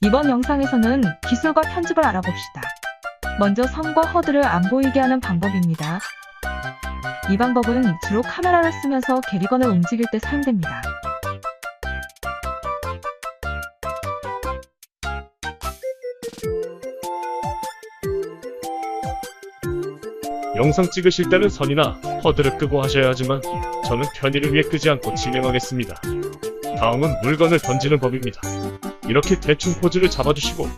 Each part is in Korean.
이번 영상에서는 기술과 편집을 알아봅시다. 먼저 선과 허드를 안 보이게 하는 방법입니다. 이 방법은 주로 카메라를 쓰면서 게리건을 움직일 때 사용됩니다. 영상 찍으실 때는 선이나 허드를 끄고 하셔야 하지만 저는 편의를 위해 끄지 않고 진행하겠습니다. 다음은 물건을 던지는 법입니다. 이렇게 대충 포즈를 잡아주시고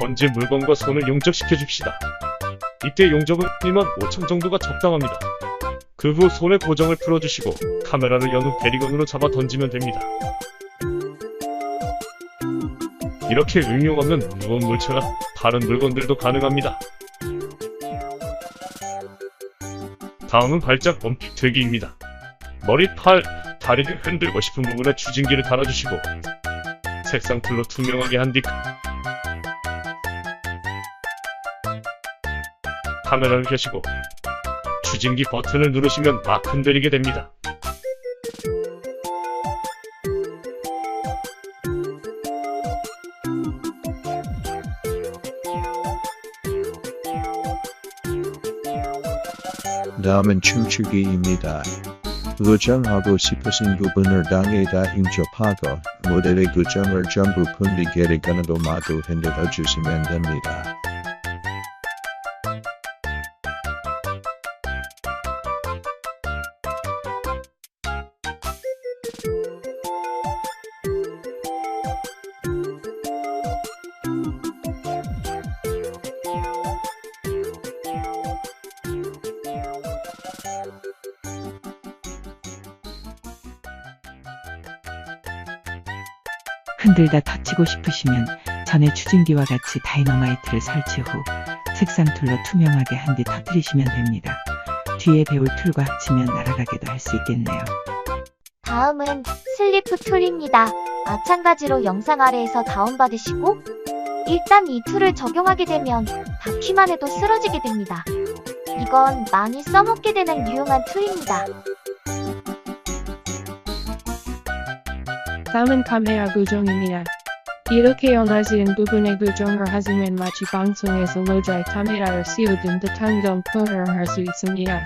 던진 물건과 손을 용접시켜 줍시다. 이때 용접은 1만 5천 정도가 적당합니다. 그 후 손의 고정을 풀어주시고 카메라를 연후 베리건으로 잡아 던지면 됩니다. 이렇게 응용 없는 무거운 물체나 다른 물건들도 가능합니다. 다음은 발작 멈추기입니다. 머리, 팔, 다리를 흔들고 싶은 부분에 추진기를 달아주시고 색상 툴로 투명하게 한 뒤 카메라를 켜시고 추진기 버튼을 누르시면 막 흔들리게 됩니다. 다음은 춤추기입니다. 고정하고 싶으신 부분을 당에다 인접하고 모델의 고정을 전부 분리게리 가능도 마구 흔들어 주시면 됩니다. 흔들다 터치고 싶으시면 전에 추진기와 같이 다이너마이트를 설치 후 색상 툴로 투명하게 한 뒤 터뜨리시면 됩니다. 뒤에 배울 툴과 합치면 날아가기도 할 수 있겠네요. 다음은 슬리프 툴입니다. 마찬가지로 영상 아래에서 다운받으시고 일단 이 툴을 적용하게 되면 닿기만 해도 쓰러지게 됩니다. 이건 많이 써먹게 되는 유용한 툴입니다. 다음은 카메라 고정입니다. 이렇게 원하시는 부분에 고정을 하시면 마치 방송에서 모자이 카메라를 씌우든 듯한 경포를 할 수 있습니다.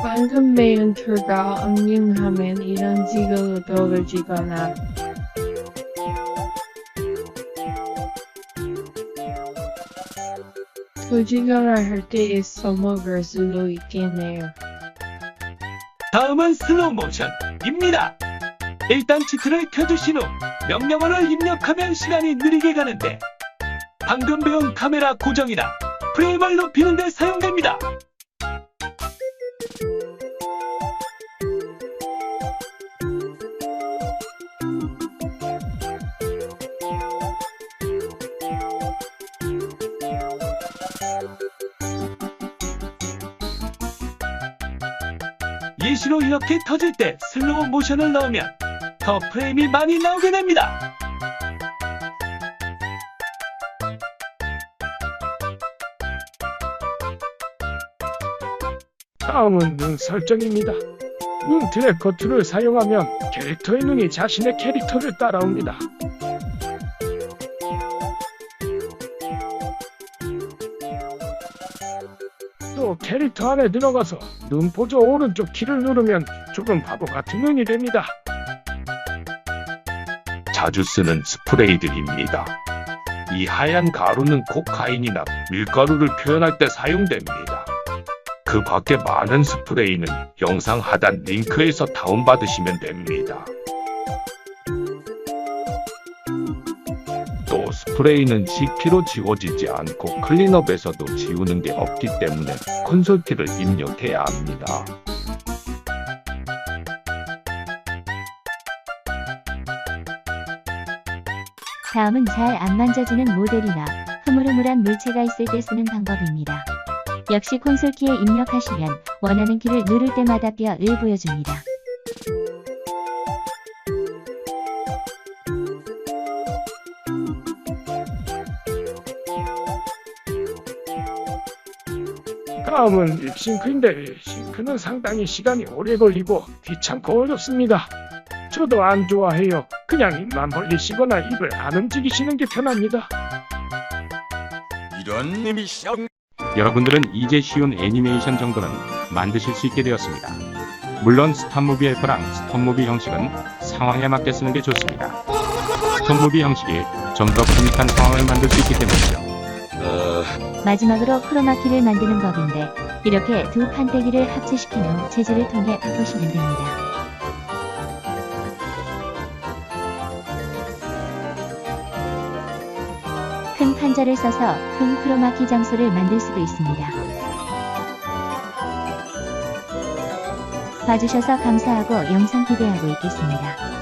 방금 배운 툴과 응용하면 이런 식으로 떨어지거나 조직을 할때 써먹을 수도 있겠네요. 다음은 슬로우 모션입니다. 일단 치트를 켜주신 후 명령어를 입력하면 시간이 느리게 가는데 방금 배운 카메라 고정이나 프레임을 높이는 데 사용됩니다. 예시로 이렇게 터질 때 슬로우 모션을 넣으면 더 프레임이 많이 나오게 됩니다. 다음은 눈 설정입니다. 눈 트래커 툴을 사용하면 캐릭터의 눈이 자신의 캐릭터를 따라옵니다. 또 캐릭터 안에 들어가서 눈 보조 오른쪽 키를 누르면 조금 바보 같은 눈이 됩니다. 자주 쓰는 스프레이들입니다. 이 하얀 가루는 코카인이나 밀가루를 표현할 때 사용됩니다. 그 밖에 많은 스프레이는 영상 하단 링크에서 다운받으시면 됩니다. 스프레이는 CP로 지워지지 않고 클린업에서도 지우는 게 없기 때문에 콘솔키를 입력해야 합니다. 다음은 잘 안 만져지는 모델이나 흐물흐물한 물체가 있을 때 쓰는 방법입니다. 역시 콘솔 키에 입력하시면 원하는 키를 누를 때마다 뼈를 보여줍니다. 다음은 립싱크인데 싱크는 상당히 시간이 오래 걸리고 귀찮고 어렵습니다. 저도 안 좋아해요. 그냥 입만 벌리시거나 입을 안 움직이시는 게 편합니다. 이런 미션 여러분들은 이제 쉬운 애니메이션 정도는 만드실 수 있게 되었습니다. 물론 스탑무비 헬퍼랑 스톱무비 형식은 상황에 맞게 쓰는 게 좋습니다. 스톱무비 형식이 좀더 코믹한 상황을 만들 수 있기 때문이죠. 마지막으로 크로마키를 만드는 법인데 이렇게 두 판때기를 합체시킨 후 재질을 통해 바꾸시면 됩니다. 큰 판자를 써서 큰 크로마키 장소를 만들 수도 있습니다. 봐주셔서 감사하고 영상 기대하고 있겠습니다.